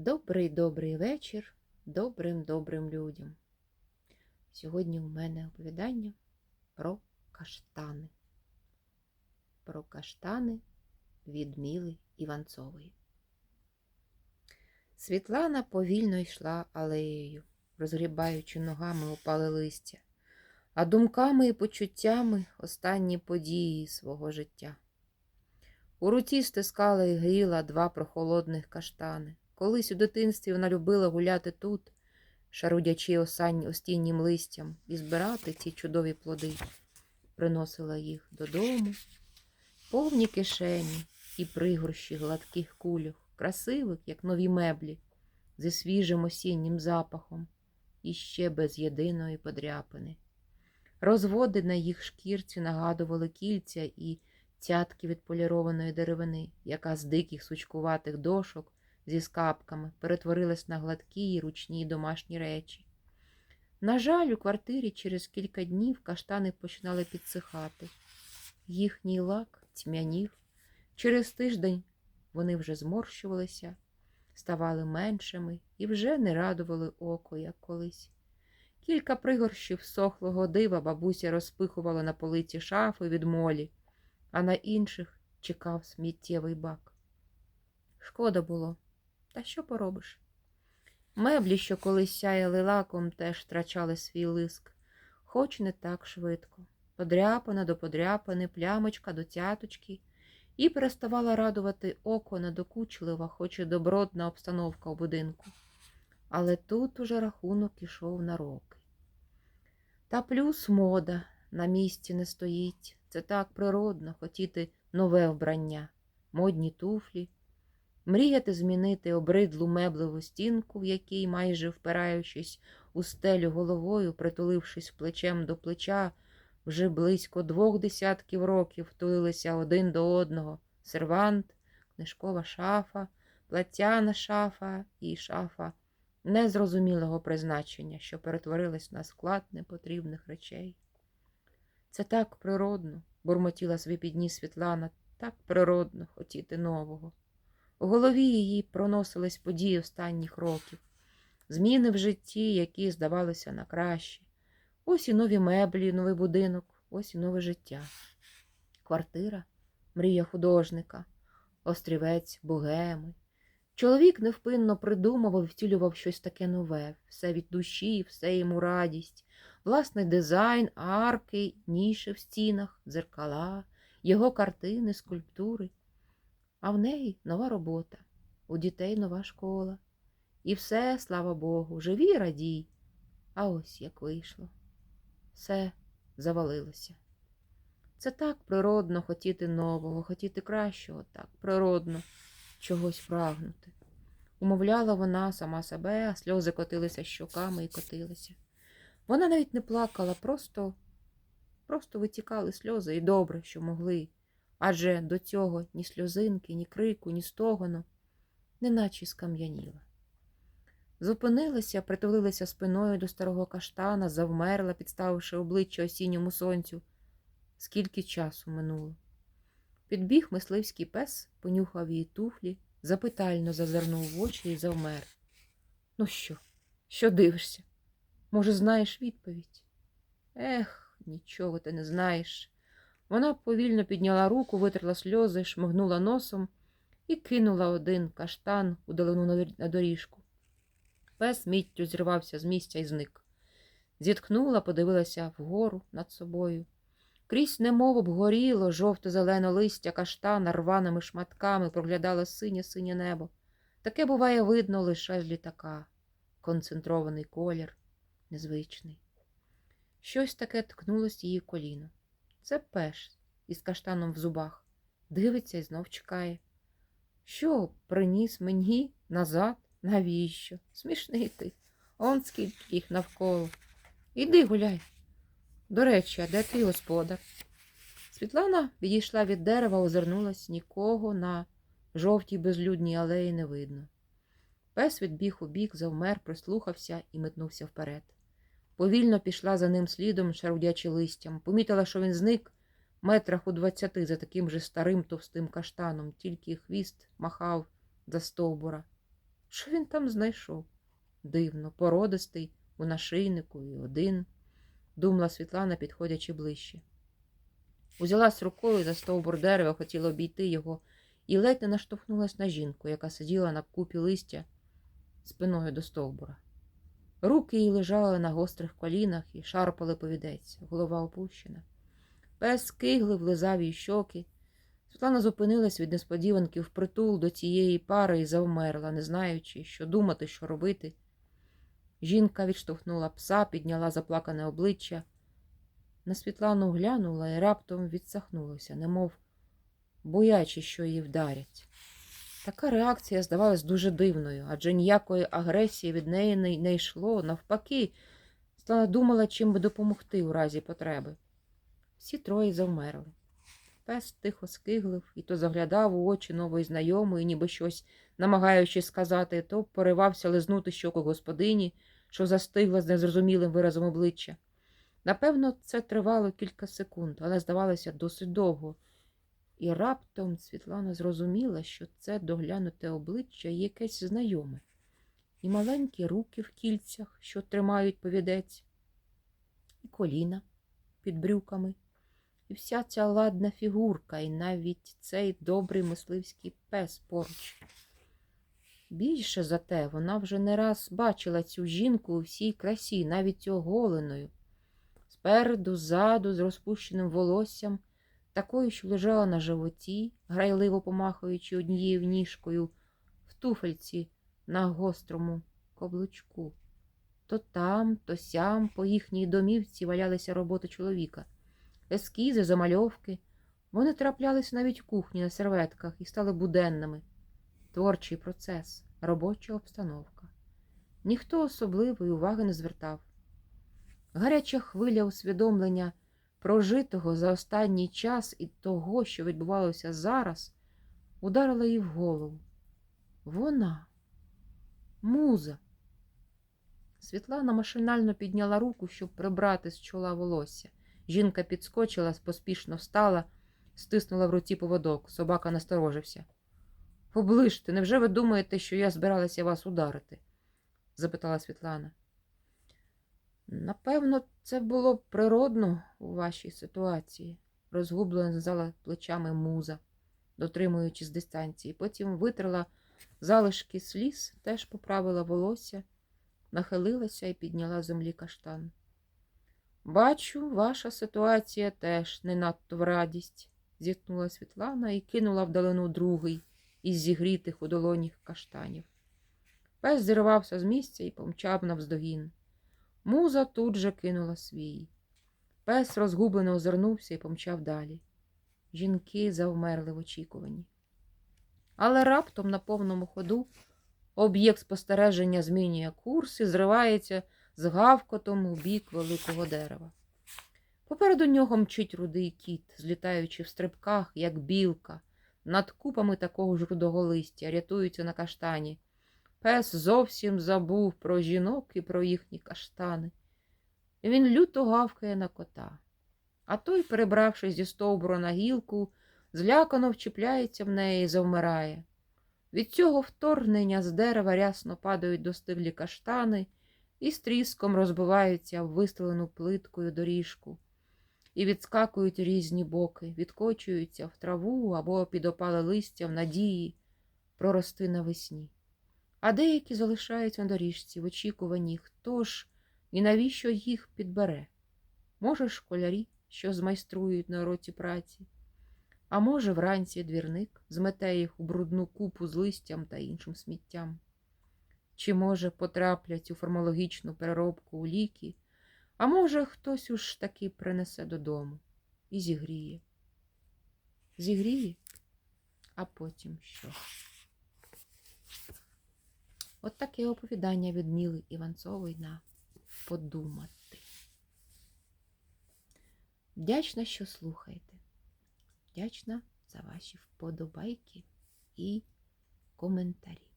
Добрий добрий вечір добрим добрим людям. Сьогодні у мене оповідання про каштани. Про каштани від Міли Іванцової. Світлана повільно йшла алеєю, розгрібаючи ногами опале листя, а думками і почуттями останні події свого життя. У руці стискала і гріла два прохолодних каштани. Колись у дитинстві вона любила гуляти тут, шарудячи осань остіннім листям, і збирати ці чудові плоди. Приносила їх додому, повні кишені і пригорщі гладких кульок, красивих, як нові меблі, зі свіжим осіннім запахом і ще без єдиної подряпини. Розводи на їх шкірці нагадували кільця і цятки від полірованої деревини, яка з диких сучкуватих дошок зі скапками перетворилась на гладкі й ручні домашні речі. На жаль, у квартирі через кілька днів каштани починали підсихати. Їхній лак тьмянів. Через тиждень вони вже зморщувалися, ставали меншими і вже не радували око, як колись. Кілька пригорщів сохлого дива бабуся розпихувала на полиці шафи від молі, а на інших чекав сміттєвий бак. Шкода було. Та що поробиш? Меблі, що колись сяяли лаком, теж втрачали свій лиск, хоч не так швидко. Подряпана до подряпини, плямочка до цяточки, і переставала радувати око недокучлива, хоч і добротна обстановка у будинку. Але тут уже рахунок ішов на роки. Та плюс мода на місці не стоїть. Це так природно хотіти нове вбрання, модні туфлі. Мріяти змінити обридлу меблеву стінку, в якій, майже впираючись у стелю головою, притулившись плечем до плеча, вже близько двох десятків років втулилися один до одного сервант, книжкова шафа, платяна шафа і шафа незрозумілого призначення, що перетворилась на склад непотрібних речей. Це так природно, бурмотіла собі підніс Світлана, так природно хотіти нового. У голові її проносились події останніх років, зміни в житті, які здавалися на краще. Ось і нові меблі, новий будинок, ось і нове життя. Квартира, мрія художника, острівець богеми. Чоловік невпинно придумував і втілював щось таке нове, все від душі, все йому радість, власний дизайн, арки, ніші в стінах, дзеркала, його картини, скульптури. А в неї нова робота, у дітей нова школа. І все, слава Богу, живі радій. А ось як вийшло. Все завалилося. Це так природно хотіти нового, хотіти кращого, так природно чогось прагнути. Умовляла вона сама себе, а сльози котилися щоками і котилися. Вона навіть не плакала, просто, просто витікали сльози і добре, що могли адже до цього ні сльозинки, ні крику, ні стогону, неначе скам'яніла. Зупинилася, притулилася спиною до старого каштана, завмерла, підставивши обличчя осінньому сонцю. Скільки часу минуло. Підбіг мисливський пес, понюхав її туфлі, запитально зазирнув в очі і завмер. Ну що, що дивишся? Може, знаєш відповідь? Ех, нічого ти не знаєш. Вона повільно підняла руку, витерла сльози, шмигнула носом і кинула один каштан у долину на доріжку. Пес міттю зірвався з місця і зник. Зіткнула, подивилася вгору над собою. Крізь немов обгоріло жовто-зелене листя каштана рваними шматками проглядало синє синє небо. Таке буває видно лише з літака. Концентрований колір, незвичний. Щось таке ткнулось її коліно. Це пеш із каштаном в зубах. Дивиться і знов чекає. Що приніс мені назад? Навіщо? Смішний ти. Он скільки їх навколо. Іди гуляй. До речі, а де твій господар? Світлана відійшла від дерева, озирнулась нікого на жовтій безлюдній алеї не видно. Пес відбіг у бік, завмер, прислухався і метнувся вперед. Повільно пішла за ним слідом, шарудячи листям. Помітила, що він зник метрах у двадцяти за таким же старим товстим каштаном, тільки хвіст махав за стовбура. Що він там знайшов? Дивно, породистий, у нашийнику і один, думала Світлана, підходячи ближче. Узялась рукою за стовбур дерева, хотіла обійти його, і ледь не наштовхнулась на жінку, яка сиділа на купі листя спиною до стовбура. Руки її лежали на гострих колінах і шарпали повідець, голова опущена. Пес киглив, лизав їй щоки. Світлана зупинилась від несподіванки впритул до цієї пари і завмерла, не знаючи, що думати, що робити. Жінка відштовхнула пса, підняла заплакане обличчя. На Світлану глянула і раптом відсахнулася, немов боячи, що її вдарять. Така реакція здавалась дуже дивною, адже ніякої агресії від неї не, йшло. Навпаки, Світлана думала, чим би допомогти у разі потреби. Всі троє завмерли. Пес тихо скиглив і то заглядав у очі нової знайомої, ніби щось намагаючись сказати, то поривався лизнути щоку господині, що застигла з незрозумілим виразом обличчя. Напевно, це тривало кілька секунд, але здавалося досить довго. І раптом Світлана зрозуміла, що це доглянуте обличчя якесь знайоме, і маленькі руки в кільцях, що тримають повідець, і коліна під брюками, і вся ця ладна фігурка, і навіть цей добрий мисливський пес поруч. Більше за те, вона вже не раз бачила цю жінку у всій красі, навіть оголеною, спереду, ззаду, з розпущеним волоссям, такою, що лежала на животі, грайливо помахуючи однією ніжкою в туфельці на гострому каблучку. То там, то сям по їхній домівці валялися роботи чоловіка, ескізи, замальовки. Вони траплялися навіть в кухні на серветках і стали буденними. Творчий процес, робоча обстановка. Ніхто особливої уваги не звертав. Гаряча хвиля усвідомлення прожитого за останній час і того, що відбувалося зараз, ударила їй в голову. Вона, муза. Світлана машинально підняла руку, щоб прибрати з чола волосся. Жінка підскочила, поспішно встала, стиснула в руці поводок. Собака насторожився. Оближте, невже ви думаєте, що я збиралася вас ударити? запитала Світлана. Напевно, це було природно у вашій ситуації, розгублено знизала плечами муза, дотримуючись дистанції. Потім витерла залишки сліз, теж поправила волосся, нахилилася і підняла землі каштан. Бачу, ваша ситуація теж не надто в радість, зіткнула Світлана і кинула вдалину другий із зігрітих у долонях каштанів. Пес зірвався з місця і помчав навздогін. Муза тут же кинула свій. Пес розгублено озирнувся і помчав далі. Жінки завмерли в очікуванні. Але раптом на повному ходу об'єкт спостереження змінює курс і зривається з гавкотом у бік великого дерева. Попереду нього мчить рудий кіт, злітаючи в стрибках, як білка, над купами такого ж рудого листя, рятується на каштані. Пес зовсім забув про жінок і про їхні каштани. Він люто гавкає на кота. А той, перебравшись зі стовбура на гілку, злякано вчіпляється в неї і завмирає. Від цього вторгнення з дерева рясно падають достиглі каштани і з тріском розбиваються в вистелену плиткою доріжку, і відскакують різні боки, відкочуються в траву або під опале листя в надії прорости навесні а деякі залишаються на доріжці в очікуванні, хто ж і навіщо їх підбере. Може, школярі, що змайструють на уроці праці, а може, вранці двірник змете їх у брудну купу з листям та іншим сміттям. Чи, може, потраплять у формологічну переробку у ліки, а може, хтось уж таки принесе додому і зігріє. Зігріє, а потім що? От таке оповідання від Міли Іванцової на подумати. Вдячна, що слухаєте. Вдячна за ваші вподобайки і коментарі.